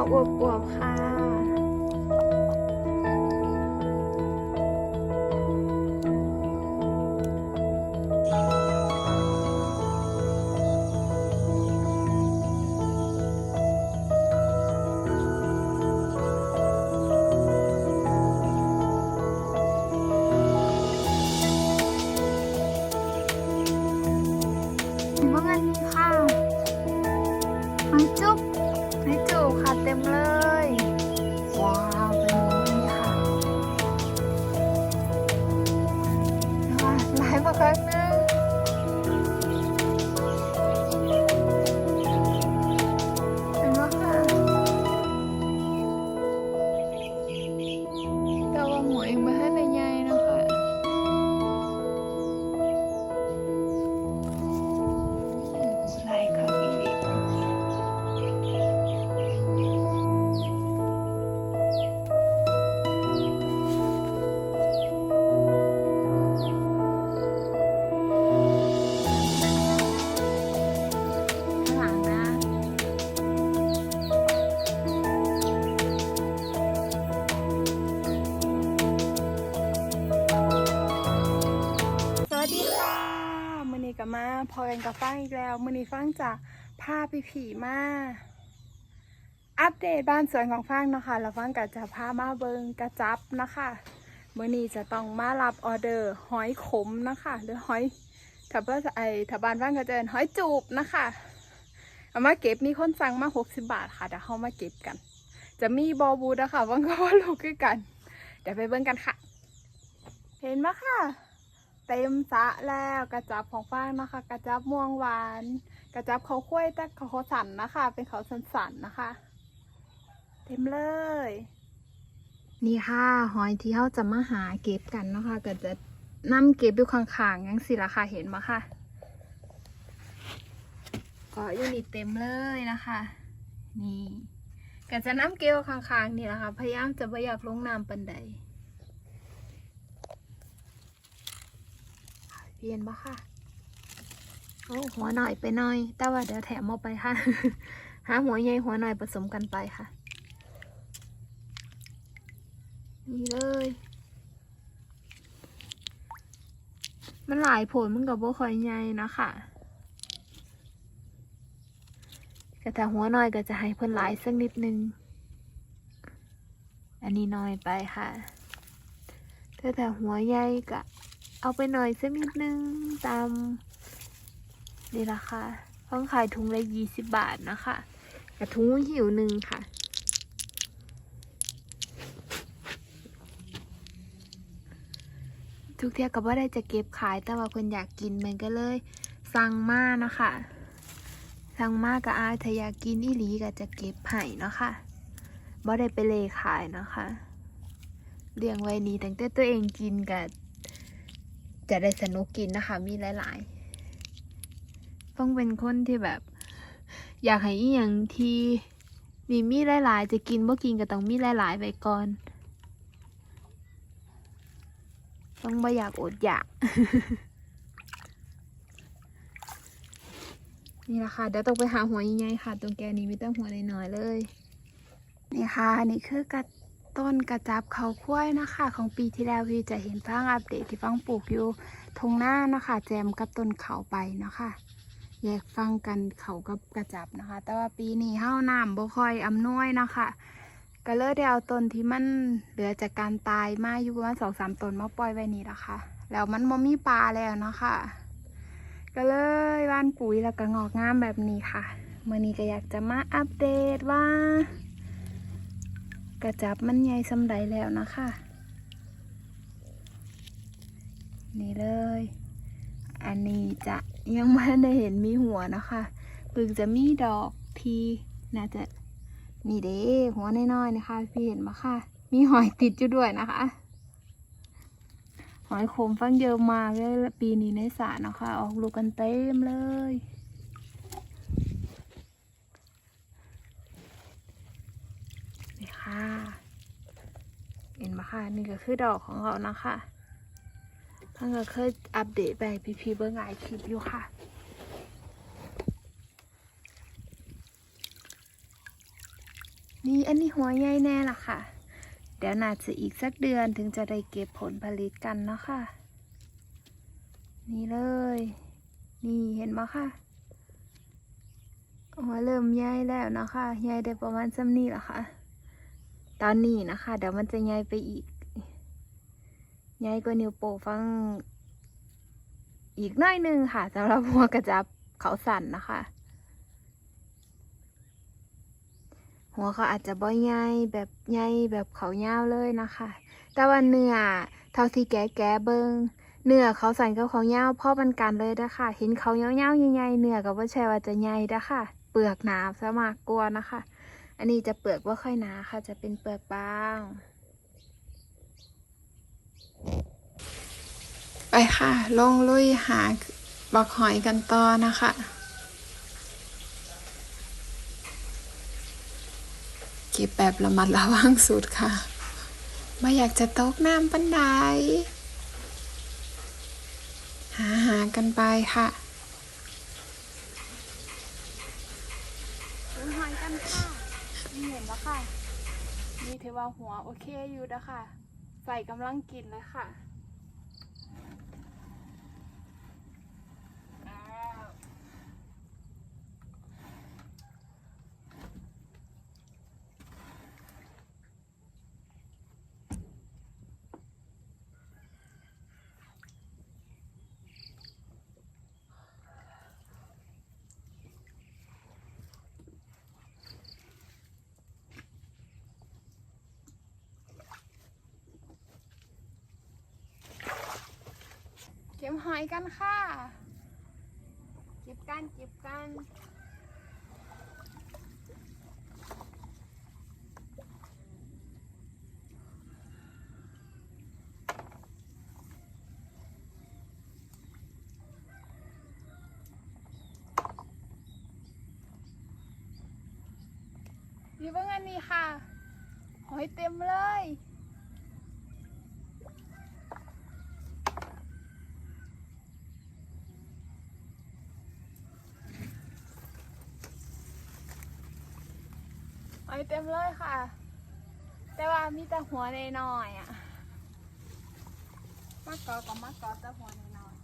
อวบๆค่ะ ว่ามันมีข้า เต็มเล มาพอกันกับฟังอีกแล้ว มือนี้ฟังจะพาไปผีมา อัปเดตบ้านสวนของฟังเนาะคะแล้วฟังก็จะพามาเบิงกระจับนะคะมือนี้จะต้องมารับออเดอร์หอยขมนะคะหรือหอยถ้าเพื่อไอถ้าบ้านฟังก็จะเป็นหอยจูบนะคะเอามาเก็บมีคนสั่งมา60บาทค่ะเดี๋ยวเขามาเก็บกัน จะมีบอบูดนะคะวังก็ว่าลูกคือกัน เดี๋ยวไปเบิ่งกันค่ะ เห็นไหมค่ะ เต็มสะแล้วกระจับของฟางนะคะ กระจับม่วงหวาน กระจับเขาคุ้วยแต่เขาสันนะคะ เป็นเขาสันๆนนะคะ เต็มเลย นี่ค่ะหอยที่เขาจะมาหาเก็บกันนะคะ ก็จะนำเก็บอยู่ข้างๆยังสิละค่ะเห็นไหมค่ะก็ยู่นี่เต็มเลยนะคะ นี่ก็จะนำเก็บอยู่ข้างๆนี่แหละค่ะ พยายามจะไม่อยากลงน้ำปันใด เปลี่ยนบ่ค่ะโอ้หัวหน่อยไปหน่อย แต่ว่าเดี๋ยวแถมเอาไปค่ะ หาหัวใหญ่หัวหน่อยผสมกันไปค่ะ นี่เลย มันหลายผลมันกับโบคอยใหญ่นะคะก็ถ้าหัวหน่อยก็จะให้เพิ่นหลายสักนิดนึง อันนี้น้อยไปค่ะแต่ถ้าหัวใหญ่ก็ เอาไปหน่อยสักนิดนึงตามนี่ราคาต้องขายถุงละยี่สิบบาทนะคะกับถุงหิวหนึ่งค่ะ ทุกเทียก็ว่าได้จะเก็บขายแต่ว่าคนอยากกินมันก็เลยสั่งมานะคะสั่งมาก็อายถ้าอยากกินอีหลีก็จะเก็บให้เนาะค่ะบ่ได้ไปเลขายเนาะคะเลี้ยงไว้นี้ตั้งแต่ตัวเองกินกับ จะได้สนุกกินนะคะ มีหลาย ๆ ต้องเป็นคนที่แบบ อยากให้อีหยังที่มีมีหลาย ๆ จะกินบ่กินก็ต้องมีหลาย ๆ ไปก่อน ต้องไม่อยากอดอยาก นี่แหละค่ะ เดี๋ยวต้องไปหาหัวใหญ่ๆค่ะ ตรงแกนี้ไม่ต้องหัวน้อย ๆ เลย นี่ค่ะ นี่คือกระ ต้นกระจับเขาคุ้วยนะคะ ของปีที่แล้วพี่จะเห็นฟังอัปเดตที่ฟังปลูกอยู่ทงหน้านะคะ แจมกับต้นเขาไปนะคะ แยกฟังกันเขากับกระจับนะคะ แต่ว่าปีนี้เฮ้าน้ำบ่ค่อยอำนวยนะคะก็เลยได้เอาต้นที่มันเหลือจากการตายมาอยู่ประมาณสองสามต้นมาปล่อยไว้นี่นะคะ แล้วมันบ่มีปลาแล้วนะคะ ก็เลยว่านปุ๋ยแล้วก็งอกงามแบบนี้ค่ะเมื่อนี้ก็อยากจะมาอัปเดตว่า กระจับมันใหญ่สำใดแล้วนะคะ นี่เลย อันนี้จะยังไม่ได้เห็นมีหัวนะคะเพิ่งจะมีดอกทีน่าจะนี่เด้หัวน้อยๆนะคะ พี่เห็นไหมคะมีหอยติดอยู่ด้วยนะคะ หอยโขมฟังเยอะมากเลยปีนี้ในสระนะคะ ออกลูกกันเต็มเลย นี่ค่ะ เห็ นะคะ นี่ก็คือดอกของเขานะคะเพิ่งก็เคยอัปเดตไปพีพีเบอร์งายคลิปอยู่ค่ะ นี่อันนี้หัวใหญ่แน่ละค่ะ เดี๋ยวน่าจะอีกสักเดือนถึงจะได้เก็บผลผลิตกันเนาะค่ะ นี่เลย นี่เห็นไหมค่ะหัวเริ่มใหญ่แล้วนะค่ะใหญ่ได้ประมาณซ้ำนี้ละค่ะ ตอนนี้นะคะ เดี๋ยวมันจะใหญ่ไปอีกใหญ่กว่านิ้วโป้ฟัง อีกน้อยหนึงค่ะสำหรับหัวกระจับเขาสั่นนะคะ หัวเขาอาจจะบ่ใหญ่แบบใหญ่แบบเขายาวเลยนะคะ แต่ว่าเนื้อเท่าที่แกะแกะเบิงเนื้อเขาสั่นกับเขายาวพ่อมันกันเลยนะคะเห็นเขายาวๆใหญ่ๆเนื้อก็บ่ใช่ว่าจะใหญ่นะคะเปลือกหนาซะมากกว่านะคะ อันนี้จะเปลือกว่าค่อยหนาค่ะ จะเป็นเปลือกบาง ไปค่ะ ลงลุยหาบักหอยกันต่อนะคะเก็บแบบระมัดระวังสุดค่ะ ไม่อยากจะตกน้ำปันไดหาหากันไปค่ะหอยกันค่ะนี่เห็นแล้วค่ะ นี่ถือว่าหัวโอเคอยู่นะค่ะใส่กำลังกินเลยค่ะ หอยกันค่ะ เก็บกันเก็บกันนี่ว่างันนี่ค่ะ หอยเต็มเลย หอยเต็มเลยค่ะ แต่ว่ามีแต่หัวในน้อยอะมากกอกับมากกอแต่หัวในน้อย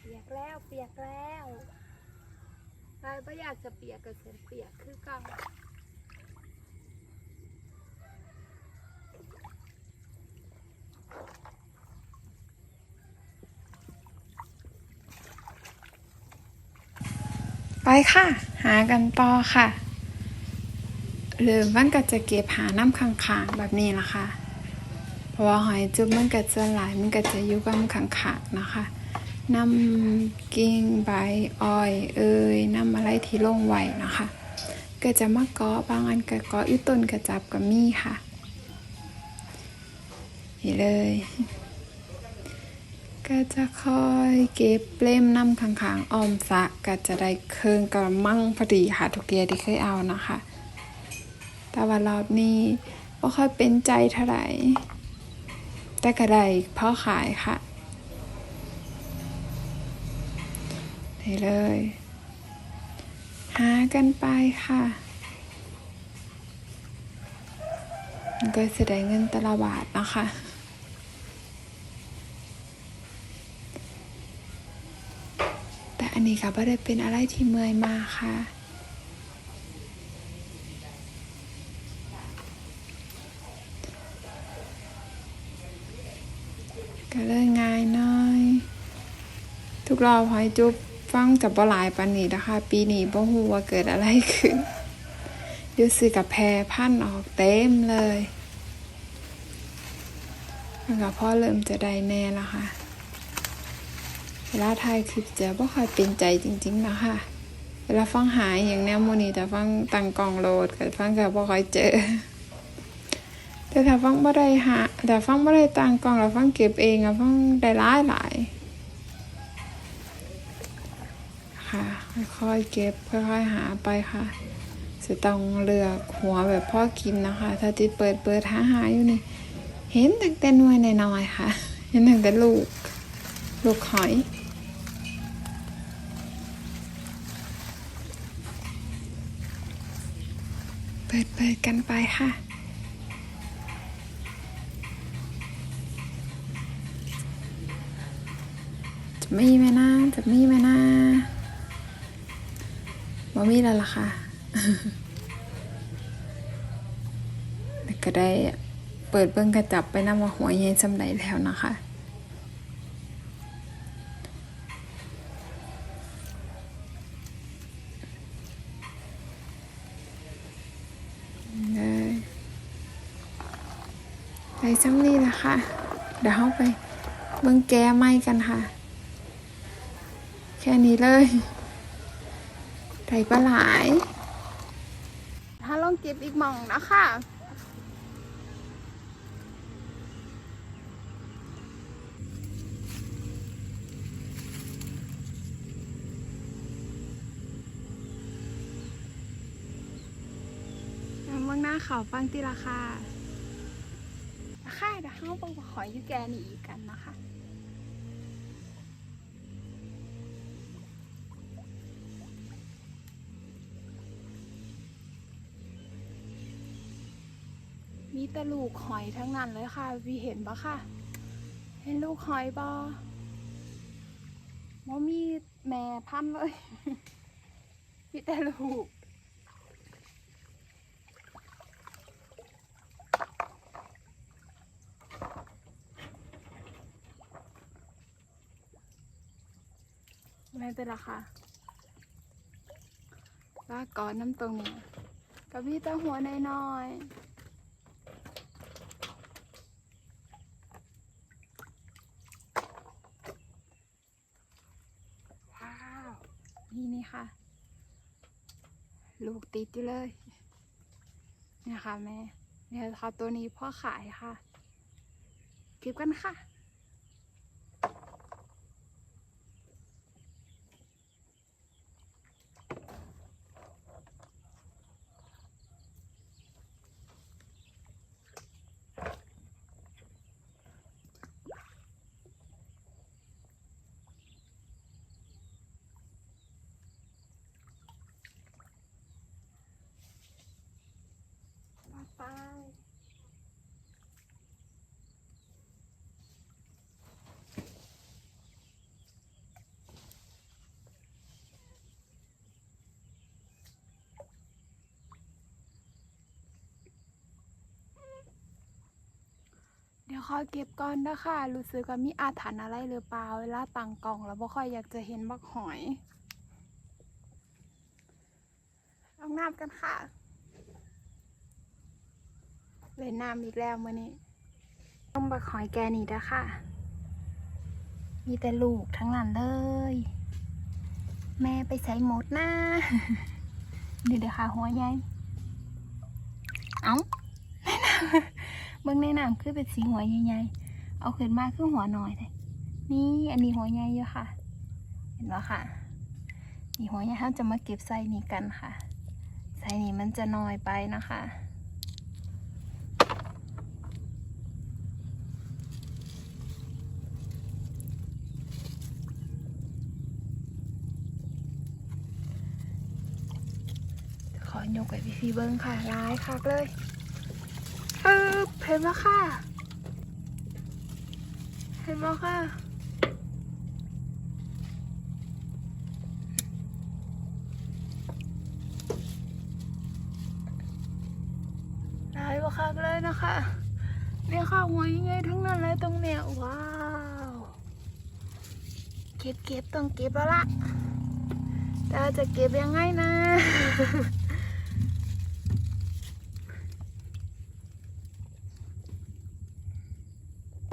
เปียกแล้วเปียกแล้วใครไม่อยากจะเปียกก็เสียเปียกคือกัน ค่ะ หากันต่อค่ะหรือมันก็จะเก็บหาน้ำค้างๆแบบนี้ละค่ะ เพราะว่าหอยจุ๊บมันก็จะหลายมันก็จะอยู่กับค้างๆนะคะน้ำกิ่งใบอ้อย เอ่ยน้ำอะไรที่ลงไหวนะคะ ก็จะมาเกาะบางอันก็เกาะอยู่ต้นกระจับกับมีค่ะนี่เลย ก็จะค่อยเก็บเล่มน้ำข้างๆออมสะก็จะได้เครื่องกระมังพอดีค่ะทุกเกียที่เคยเอานะคะ แต่ว่ารอบนี้ก็ค่อยเป็นใจเท่าไหร่แต่ก็ได้พ่อขายค่ะนี่เลย หากันไปค่ะก็จะได้เงินตละบาทนะคะ แต่ อันนี้ค่ะไม่ได้เป็นอะไรที่เมื่อยมากค่ะ ก็เลยง่ายน้อย ทุกรอบหอยจุ๊บฟังจับบ่หลายปานนี้นะคะ ปีนี้บ่ฮู้ว่าเกิดอะไรขึ้นยูซื้อกับแพรพันออกเต็มเลยแล้วก็พ่อเริ่มจะได้แน่แล้วค่ะ เวลาถ่ายคลิปจะบ่ค่อยเป็นใจจริงๆนะคะเวลาฟังหายอย่างแนวโมนี่แต่ฟังตังกองโหลดก็ฟังก็บ่ค่อยเจอ แต่ถ้าฟังบ่ได้หาแต่ฟังบ่ได้ตังกองแล้วฟังเก็บเองอะฟังได้หลายหลายค่ะค่อยๆเก็บค่อยๆหาไปค่ะจะต้องเลือกหัวแบบพ่อกินนะคะ ถ้าที่เปิดเปิดหาหาอยู่นี่ เห็นตั้งแต่น่วยน้อยๆค่ะ เห็นตั้งแต่ลูก ลูกหอย เปิดเปิดกันไปค่ะจะมีไหมนะจะมีไหมนะว่ามีแล้วล่ะค่ะก็ได้เปิดเบิ้องกระจับไปนำว่าหัวใหญ่จำไหนแล้วนะคะ ไปซ้ำนี่ละค่ะเดี๋ยวเข้าไปเบิ่งแก้ไม้กันค่ะ แค่นี้เลยไก่ปลาหลาย ถ้าลองเก็บอีกมองนะคะเมืองหน้าเขาฟังตีราคา ราคาเดี๋ยวเข้าไปขอยูแกนี่อีกกันนะคะมีแต่ลูกหอยทั้งนั้นเลยค่ะ วีเห็นปะค่ะ เห็นลูกหอยบอมมีแม่พันธุ์เลย มีแต่ลูก ไม่เป็นไรค่ะว่าก่อนน้ำตรงนี้กับพี่ตาหัวน้อยๆว้าว นี่นี่ค่ะ ลูกติดอยู่เลยเนี่ยค่ะแม่เนี่ยค่ะตัวนี้พ่อขายค่ะ เก็บกันค่ะ ดี๋ยวขอเก็บก่อนนะคะรู้สึกว่ามีอาถรรพ์อะไรหรือเปล่าเวลาตังกล่องแล้วบ่ค่อยอยากจะเห็นบักหอยลองน้ำกันค่ะเล่นน้ำอีกแล้วมื่อนี้ต้มบักหอยแกนี่เด้ค่ะมีแต่ลูกทั้งนั้นเลย แม่ไปใส่หมดนะเดี๋ยวเดี๋ยวค่ะหัวใหญ่เอ้าแนะนำ เบิ่งแนะนำคือเป็นสีหัวใหญ่ๆ เอาขึ้นมาคือหัวหน่อยเลยนี่อันนี้หัวใหญ่อยู่ค่ะ เห็นไหมค่ะ นี่หัวใหญ่เราจะมาเก็บไส้นี้กันค่ะ ไส้นี้มันจะน้อยไปนะคะขอยกไปพี่พี่ๆเบิ้งค่ะร้ายคักเลย เห็นไหมค่ะ เห็นไหมค่ะร้ายบ่คักเลยนะคะเนี่ยค่ะหัวยังไงทั้งนั้นเลยตรงเนี้ยว้าว เก็บเก็บต้องเก็บแล้วล่ะแต่จะเก็บยังไงนะ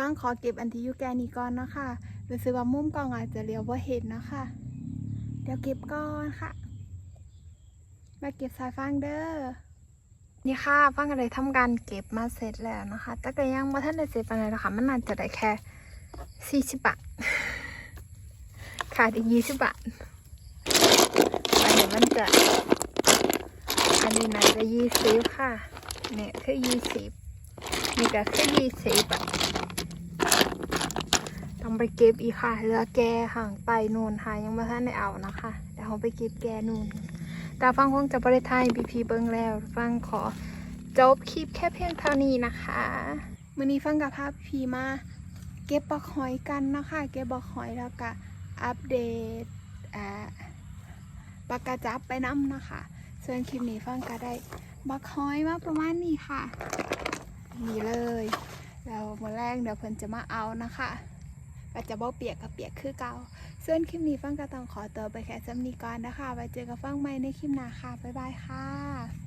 ปังขอเก็บอันที่อยูแกนี้ก่อนนะคะรู้สึกว่ามุมกล้องอาจจะเลี้ยวว่าเห็นนะคะ เดี๋ยวเก็บก่อนค่ะ มาเก็บสายฟางเด้อ นี่ค่ะฟังกันเลยทำการเก็บมาเสร็จแล้วนะคะ แต่ก็ยังมาท่านได้เสร็จไปเลยนะคะมันน่าจะได้แค่สี่สิบบาท ขาดอีกยี่สิบบาทอันนี้มันจะ อันนี้น่าจะยี่สิบค่ะ เนี่ยคือยี่สิบนี่ก็แค่ยี่สิบอะ ต้องไปเก็บอีกค่ะเหลือแกห่างไปนูนค่ะยังไม่ทันได้เอานะคะเดี๋ยวเราไปเก็บแกนูนแต่ฟังคงจะบริไทยพีพีเบิ้งแล้ว ฟังขอจบคลิปแค่เพียงเท่านี้นะคะมื่อนี้ฟังกับภาพพีมาเก็บบักหอยกันนะคะเก็บบักหอยแล้วก็อัปเดตอ่าปากกาจับไปน้ำนะคะส่วนคลิปนี้ฟังก็ได้บักหอยมาประมาณนี้ค่ะนี่เลยแล้ววันแรกเดี๋ยวเพิ่นจะมาเอานะคะ ก็จะบ่เปียกกับเปียกคือเก่าส่วนคลิปนี้ฟังก็ต้องขอตัวไปแค่ซ้ำนี้ก่อนนะคะไว้เจอกับฟังใหม่ในคลิปหน้าค่ะบ๊ายบายค่ะ